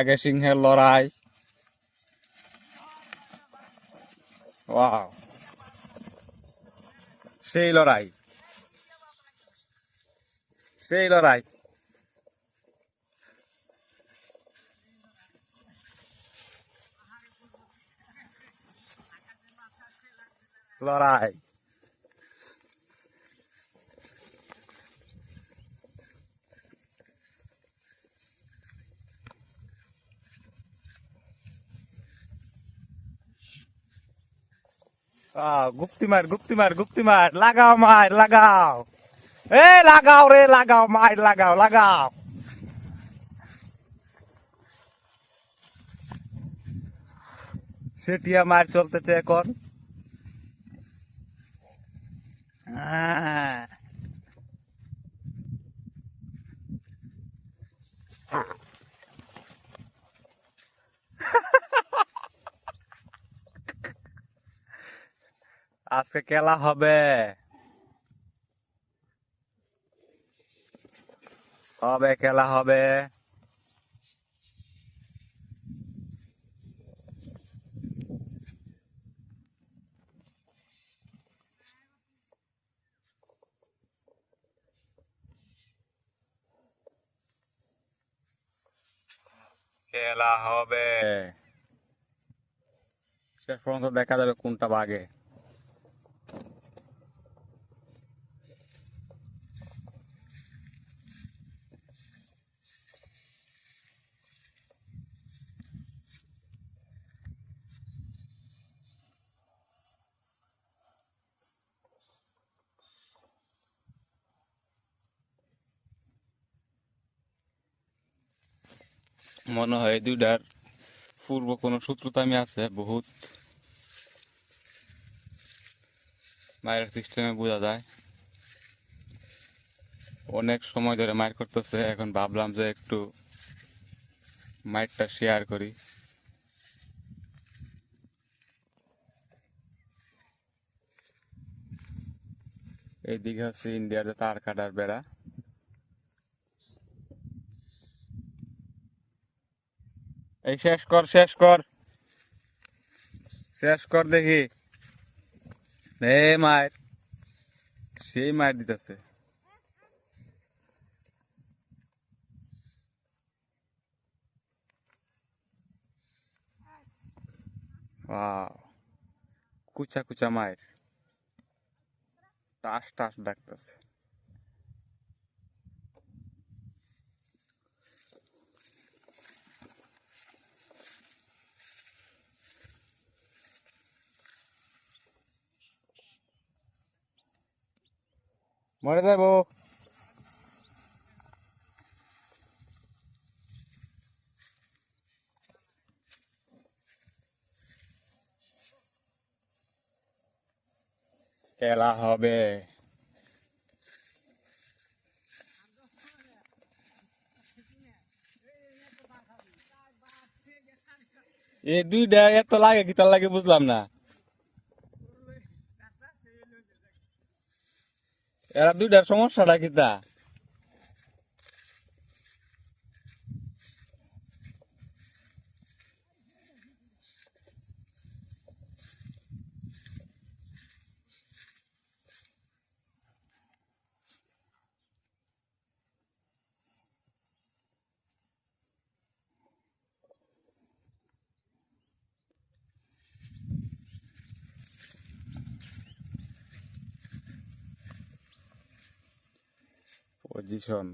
আগে সিংহের লড়াই। ওয়াও সেই লড়াই। সেই লড়াই। লড়াই। গুপ্তি মার গুপ্তি মার গুপ্তি মার, লাগাও মার, লাগাও। এ, লাগাও রে, লাগাও মার, লাগাও লাগাও। সেটিয়া মার চলতেছে এখন। আহ। আজকে খেলা হবে। হবে খেলা হবে। খেলা হবে। শেষ পর্যন্ত দেখা যাবে কোনটা বাগে। মনে হয় দুইটার পূর্ব কোনো সূত্রতামি আছে, বহুত। মায়ের সিস্টেমে বোঝা যায়। অনেক সময় ধরে মায়ের করতেছে, এখন ভাবলাম যে একটু মাইটটা শেয়ার করি। এইদিকে হচ্ছে ইন্ডিয়ার তার কাটার বেড়া। এই শেষ কর শেষ কর। শেষ কর দেখি। মায়ের। সেই মায়ের দিতেছে। কুচা কুচা মায়ের। টাস টাস ডাকতেছে। মরে যাব। খেলা হবে। এই দুইটা এত লাগে কি তার লাগে বুঝলাম না। এরা দুইটার সমস্যাটা কি পজিশন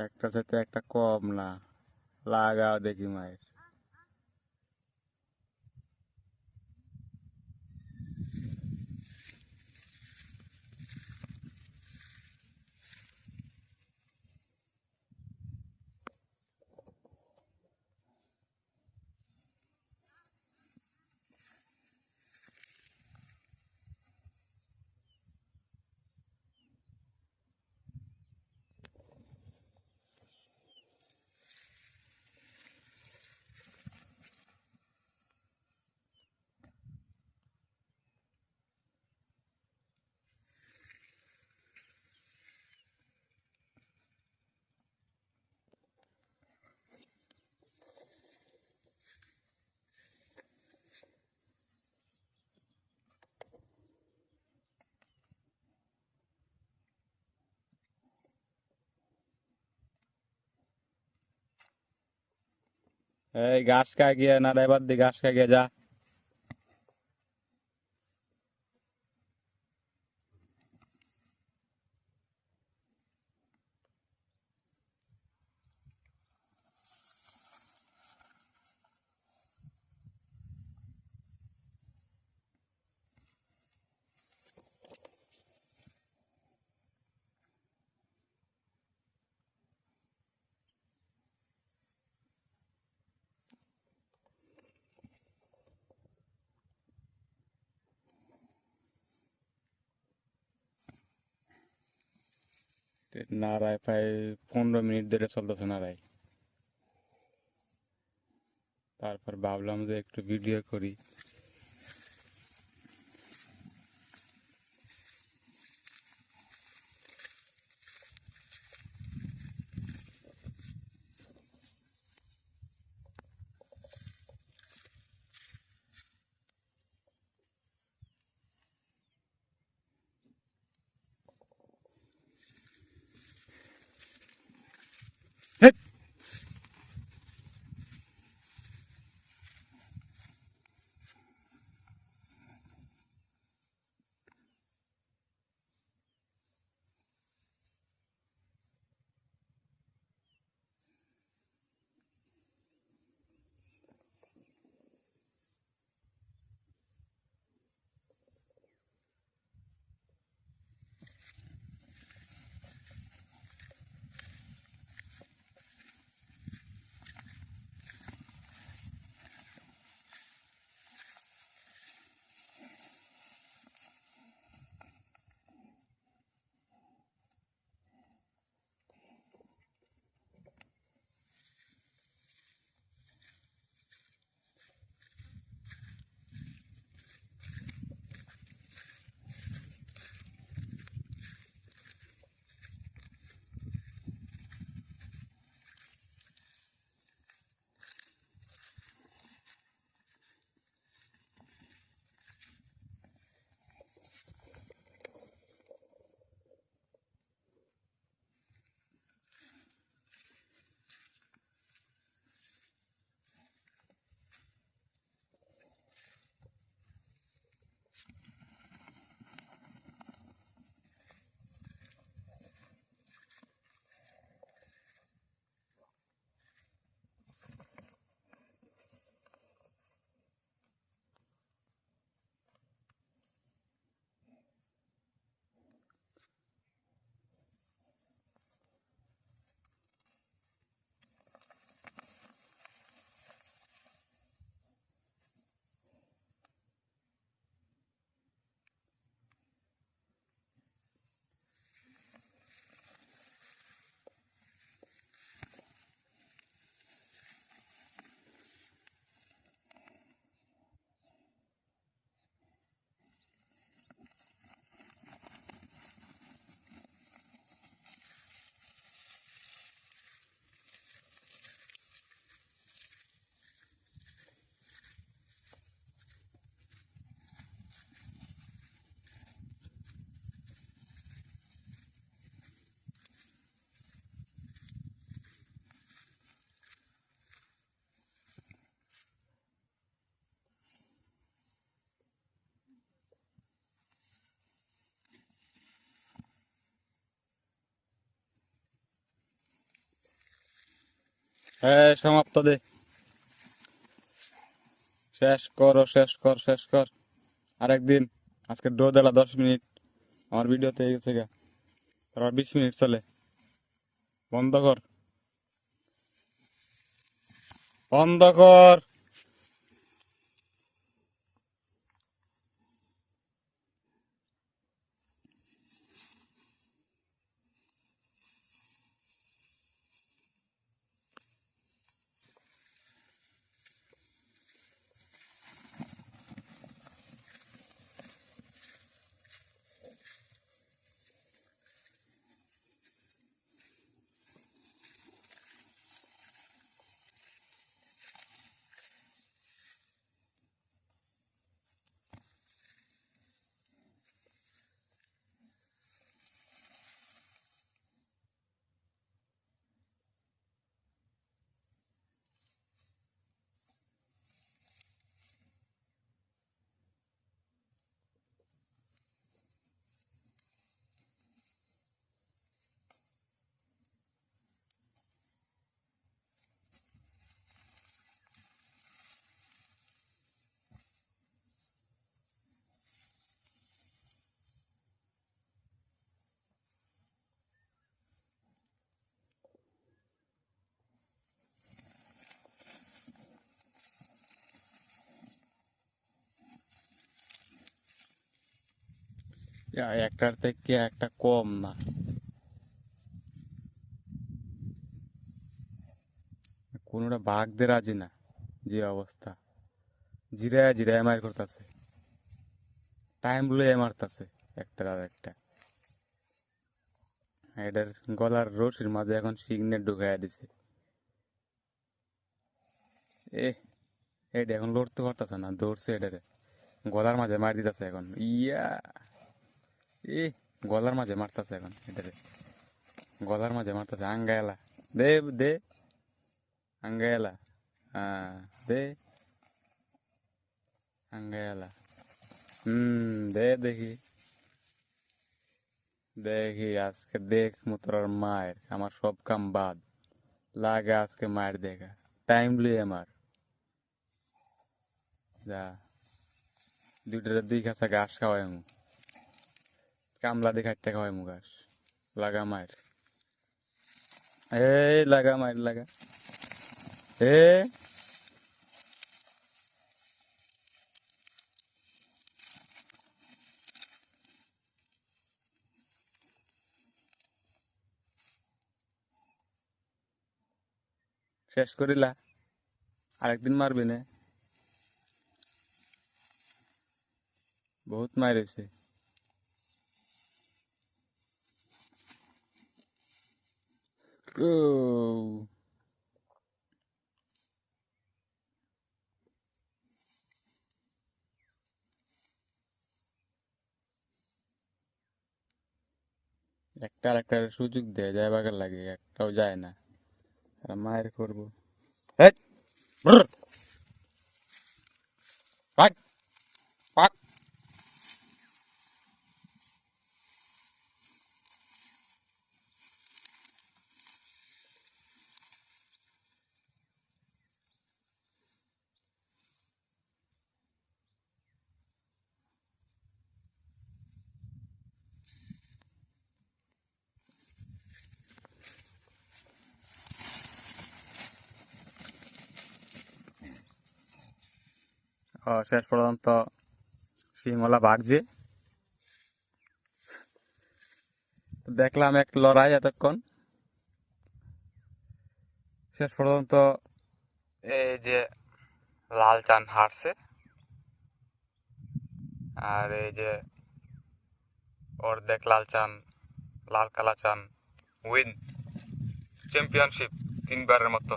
একটা সাথে একটা কম না। লাগাও দেখি মায়ের। এই ঘাস খাই গিয়া না এবার দি ঘাস খাই গিয়া যা। নাড়ায় প্রায় পনেরো মিনিট ধরে চলতেছে নাড়ায় তারপর ভাবলাম যে একটু ভিডিও করি। হ্যাঁ সমাপ্ত দে। শেষ কর শেষ কর শেষ কর। আরেকদিন আজকে ডো দিলা দশ মিনিট। আমার ভিডিওতে গেছে গা। তারপর বিশ মিনিট চলে। বন্ধ কর। বন্ধ কর। একটার থেকে একটা কম না। কোনোটা দে রাজি না, যে অবস্থা। জিরায় জিরায় মার করতেছে। টাইম লয়ে মারতাছে, একটার আর একটা। এটার গলার রশির মাঝে এখন সিগনেট ঢুকাইয়া দিছে। এ, এটা এখন লড়তে পারতাছে না, দৌড়ছে এটারে। গলার মাঝে মার দিতেছে এখন। ইয়া! এ, গলার মাঝে মারতাছে এখন এটারে গলার মাঝে মারতাছে, আঙ্গায়লা। দে দে। আঙ্গায়লা। হ্যাঁ দে। আঙ্গায়লা। হুম, দে দেখি। দেখি, আজকে দেখ তোর মায়ের, আমার সব কাম বাদ। লাগে আজকে মায়ের দেখা। টাইম লিয়ে আমার। যা। দুইটারে দুই খাঁচা ঘাস খাওয়াই মু কামলা দিয়ে খাটতে খাওয়াই মু ঘাস লাগা মায়ের। এই লাগা মায়ের লাগা। এ শেষ করিলা? আরেকদিন মারবি না। বহুত হয়েছে ও একটা আর একটা সুযোগ দেয় যায় বাগার লাগে একটাও যায় না আর মায়ের করব এই, শেষ পর্যন্ত সিংহলা ভাগছে দেখলাম এক লড়াই এতক্ষণ। শেষ পর্যন্ত এই যে লাল চান হারছে। আর এই যে অর্ধেক লাল চান, লাল কালা চান উইন চ্যাম্পিয়নশিপ তিনবারের মতো।